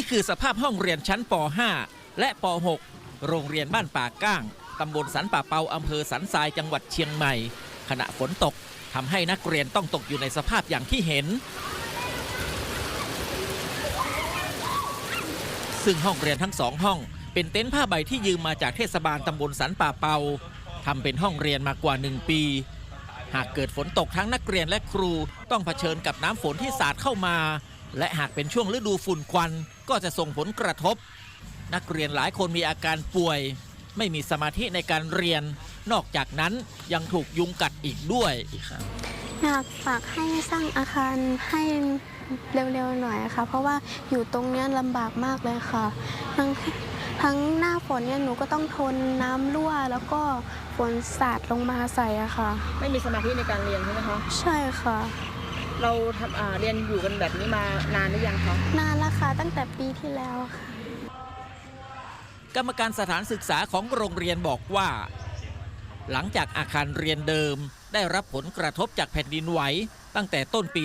นี่คือสภาพห้องเรียนชั้นป .5 และป .6 โรงเรียนบ้านป่าก้างตำบลสันป่าเปาอำเภอสันทรายจังหวัดเชียงใหม่ ขณะฝนตกทำให้นักเรียนต้องตกอยู่ในสภาพอย่างที่เห็น ซึ่งห้องเรียนทั้งสองห้อง เป็นเต็นท์ผ้าใบที่ยืมมาจากเทศบาลตำบลสันป่าเปาทำเป็นห้องเรียนมากว่าหนึ่งปี หากเกิดฝนตกทั้งนักเรียนและครูต้องเผชิญกับน้ำฝนที่สาดเข้ามา และหากเป็นช่วงฤดูฝุ่นควันก็จะส่งผลกระทบ นักเรียนหลายคนมีอาการป่วย ไม่มีสมาธิในการเรียน นอกจากนั้นยังถูกยุงกัดอีกด้วยอยากฝากให้สร้างอาคารให้เร็วๆหน่อยค่ะ เพราะว่าอยู่ตรงเนี้ยลำบากมากเลยค่ะ ทั้งทั้งหน้าฝนเนี่ยหนูก็ต้องทนน้ำรั่วแล้วก็ฝนสาดลงมาใส่อะค่ะ ไม่มีสมาธิในการเรียนใช่ไหมคะ ใช่ค่ะ เราทำอ่าเรียนอยู่กันแบบนี้มานานหรือยังคะนานแล้วค่ะตั้งแต่ปีที่แล้วค่ะกรรมการสถานศึกษาของโรงเรียนบอกว่า หลังจากอาคารเรียนเดิม ได้รับผลกระทบจากแผ่นดินไหวตั้งแต่ต้นปี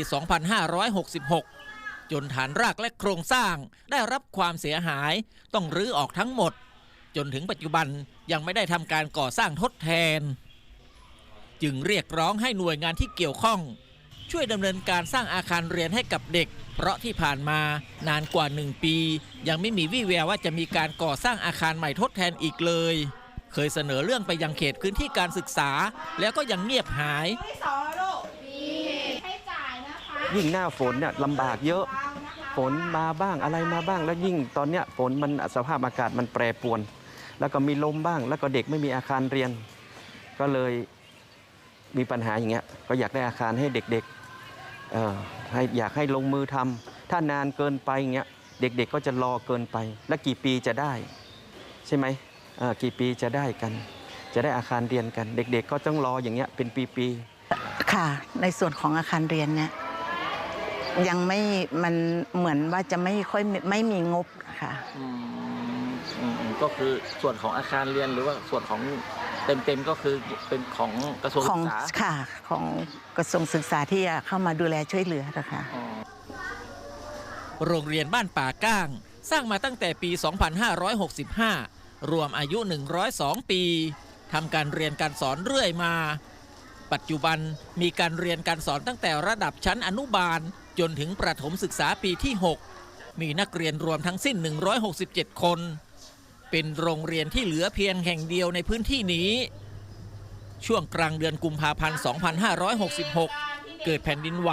2566 จนฐานรากและโครงสร้างได้รับความเสียหายต้องรื้อออกทั้งหมด จนถึงปัจจุบันยังไม่ได้ทำการก่อสร้างทดแทน จึงเรียกร้องให้หน่วยงานที่เกี่ยวข้อง ช่วยดำเนินการสร้างอาคารเรียนให้กับเด็ก เพราะที่ผ่านมานานกว่าหนึ่งปี ยังไม่มีวี่แววว่าจะมีการก่อสร้างอาคารใหม่ทดแทนอีกเลย เคยเสนอเรื่องไปยังเขตพื้นที่การศึกษา แล้วก็ยังเงียบหายยิ่งหน้าฝนเนี่ยลำบากเยอะ ฝนมาบ้างอะไรมาบ้าง แล้วยิ่งตอนเนี้ยฝนมันสภาพอากาศมันแปรปรวน แล้วก็มีลมบ้าง แล้วก็เด็กไม่มีอาคารเรียน ก็เลยมีปัญหาอย่างเงี้ยก็อยากได้อาคารให้เด็กๆเอ่อ ให้อยากให้ลงมือทำถ้านานเกินไปอย่างเงี้ยเด็กๆก็จะรอเกินไป แล้วกี่ปีจะได้ ใช่ไหมเอ่อกี่ปีจะได้กัน จะได้อาคารเรียนกัน เด็กๆ ก็ต้องรออย่างเงี้ยเป็นปีๆค่ะ ในส่วนของอาคารเรียนเนี่ยยังไม่มันเหมือนว่าจะไม่ค่อยมีไม่มีงบค่ะอืมอืมก็คือส่วนของอาคารเรียนหรือว่าส่วนของ เต็มๆก็คือเป็นของกระทรวงขศึองกษาค่ะของกระทรวงศึกษาที่จะเข้ามาดูแลช่วยเหลือนะคะ อ๋อ โรงเรียนบ้านป่าก้าง สร้างมาตั้งแต่ปี 2565 รวมอายุ 102 ปีทำการเรียนการสอนเรื่อยมา ปัจจุบันมีการเรียนการสอนตั้งแต่ระดับชั้นอนุบาล จนถึงประถมศึกษาปีที่ 6 มีนักเรียนรวมทั้งสิ้น 167 คน เป็นโรงเรียนที่เหลือเพียงแห่งเดียวในพื้นที่นี้ ช่วงกลางเดือนกุมภาพันธ์ 2566 เกิดแผ่นดินไหว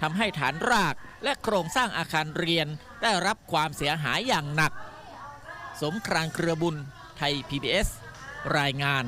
ทำให้ฐานรากและโครงสร้างอาคารเรียนได้รับความเสียหายอย่างหนัก สมครางเครือบุญไทย PBS รายงาน